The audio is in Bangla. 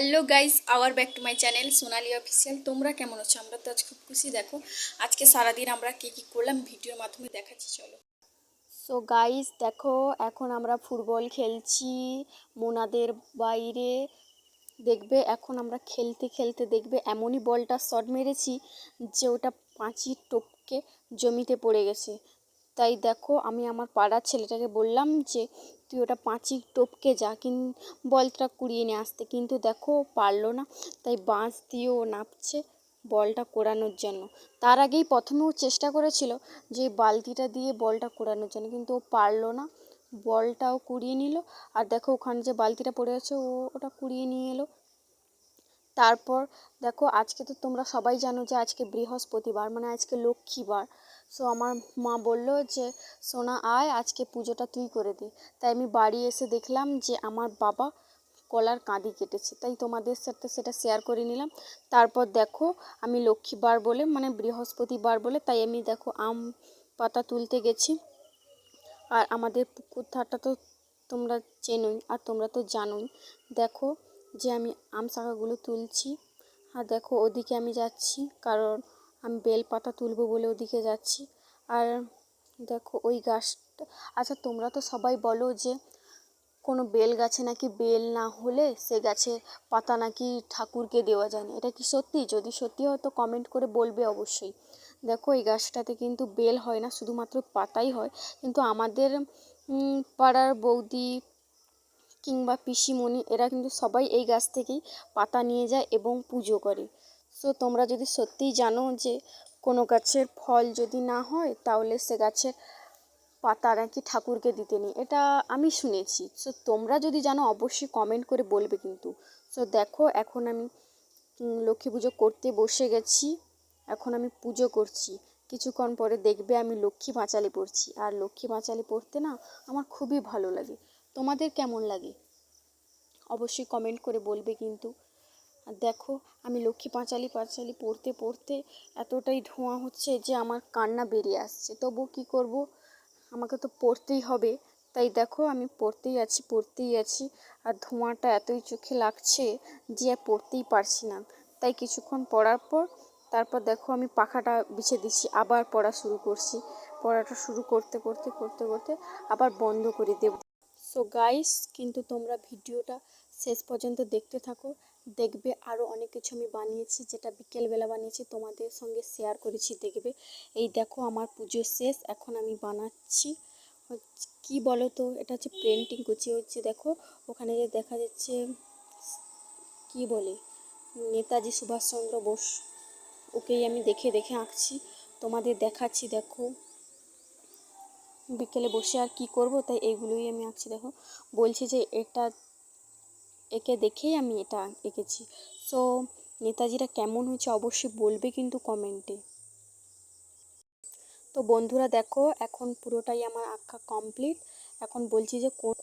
Hello guys our back to my channel Sonali official তোমরা কেমন আছো? আমরা তো আজ খুব খুশি, দেখো। আজকে সারাদিন আমরা কী কী করলাম, ভিডিওর মাধ্যমে দেখাচ্ছি, চলো। সো গাইস দেখো, এখন আমরা ফুটবল খেলছি, মোনাদের বাইরে। দেখবে, এখন আমরা খেলতে খেলতে দেখবে, এমনই বলটা শট মেরেছি যে ওটা পাঁচির টপকে জমিতে পড়ে গেছে। তাই দেখো আমি আমার পাড়ার ছেলেটাকে বললাম যে, তুই ওটা পাঁচি টপকে যা কিন বলটা কুড়িয়ে নিয়ে আসতে। কিন্তু দেখো পারল না, তাই বাঁশ দিয়েও নাপছে বলটা কোড়ানোর জন্য। তার আগেই প্রথমে ও চেষ্টা করেছিল যে বালতিটা দিয়ে বলটা কোড়ানোর জন্য, কিন্তু ও পারল না। বলটাও কুড়িয়ে নিল, আর দেখো ওখানে যে বালতিটা পড়ে আছে ও ওটা কুড়িয়ে নিয়ে এলো। তারপর দেখো আজকে তো তোমরা সবাই জানো যে আজকে বৃহস্পতিবার মানে আজকে লক্ষ্মীবার। সো আমার মা বলল যে, সোনা, আয়, আজকে পুজোটা তুই করে দে। তাই আমি বাড়ি এসে দেখলাম যে আমার বাবা কলার কাঁদি কেটেছে। তাই তোমাদের সাথে সেটা শেয়ার করে নিলাম। তারপর দেখো আমি লক্ষ্মীবার বলে মানে বৃহস্পতিবার বলে, তাই আমি দেখো আম পাতা তুলতে গেছি। আর আমাদের পুকুর ধারটা তো তোমরা চেনোই, আর তোমরা তো জানোই। দেখো যে আমি আম শাখাগুলো তুলছি। আর দেখো ওদিকে আমি যাচ্ছি, কারণ আমি বেল পাতা তুলবো বলে ওদিকে যাচ্ছি। আর দেখো ওই গাছটা আচ্ছা তোমরা তো সবাই বলো যে কোনো বেল গাছে নাকি বেল না হলে সে গাছে পাতা নাকি ঠাকুরকে দেওয়া যায় না। এটা কি সত্যি? যদি সত্যি হয় তো কমেন্ট করে বলবে অবশ্যই। দেখো এই গাছটাতে কিন্তু বেল হয় না, শুধুমাত্র পাতাই হয়। কিন্তু আমাদের পাড়ার বৌদি কিংবা পিসিমণি, এরা কিন্তু সবাই এই গাছ থেকেই পাতা নিয়ে যায় এবং পুজো করে। সো তোমরা যদি সত্যিই জানো যে কোনো গাছের ফল যদি না হয়, তাহলে সে গাছের পাতা নাকি ঠাকুরকে দিতে নেই। এটা আমি শুনেছি। সো তোমরা যদি জানো, অবশ্যই কমেন্ট করে বলবে কিন্তু। সো দেখো, এখন আমি লক্ষ্মী পুজো করতে বসে গেছি। এখন আমি পুজো করছি। কিছুক্ষণ পরে দেখবে আমি লক্ষ্মী পাঁচালি পড়ছি আর লক্ষ্মী পাঁচালি পড়তে না, আমার খুবই ভালো লাগে। তোমাদের কেমন লাগে? অবশ্যই কমেন্ট করে বলবে কিন্তু। আর দেখো, আমি লক্ষ্মী পাঁচালি পাঁচালি পড়তে পড়তে এতটাই ধোঁয়া হচ্ছে যে আমার কান্না বেরিয়ে আসছে। তবু কি করব? আমাকে তো পড়তেই হবে। তাই দেখো, আমি পড়তেই আছি পড়তেই আছি। আর ধোঁয়াটা এতই চোখে লাগছে যে আর পড়তেই পারছি না। তাই কিছুক্ষণ পড়ার পর, তারপর দেখো, আমি পাখাটা বিছে দিচ্ছি। আবার পড়া শুরু করছি। পড়াটা শুরু করতে করতে করতে করতে আবার বন্ধ করে দেব। সো গাইস কিন্তু তোমরা ভিডিওটা শেষ পর্যন্ত দেখতে থাকো। দেখবে আরও অনেক কিছু আমি বানিয়েছি, যেটা বিকেলবেলা বানিয়েছি, তোমাদের সঙ্গে শেয়ার করেছি, দেখবে। এই দেখো আমার পুজো শেষ, এখন আমি বানাচ্ছি। কী বলো তো এটা হচ্ছে পেন্টিং করছি। হচ্ছে দেখো, ওখানে যে দেখা যাচ্ছে, কি বলে? নেতাজি সুভাষচন্দ্র বোস, ওকেই আমি দেখে দেখে আঁকছি। তোমাদের দেখাচ্ছি, দেখো। বিকেলে বসে আর কি করব, তাই এগুলোই আমি আঁকছি দেখো, বলছি যে এটা একে দেখেই আমি এটা এঁকেছি। সো নেতাজিরা কেমন হয়েছে অবশ্যই বলবে কিন্তু কমেন্টে। তো বন্ধুরা দেখো, এখন পুরোটাই আমার আঁকা কমপ্লিট এখন বলছি যে কোন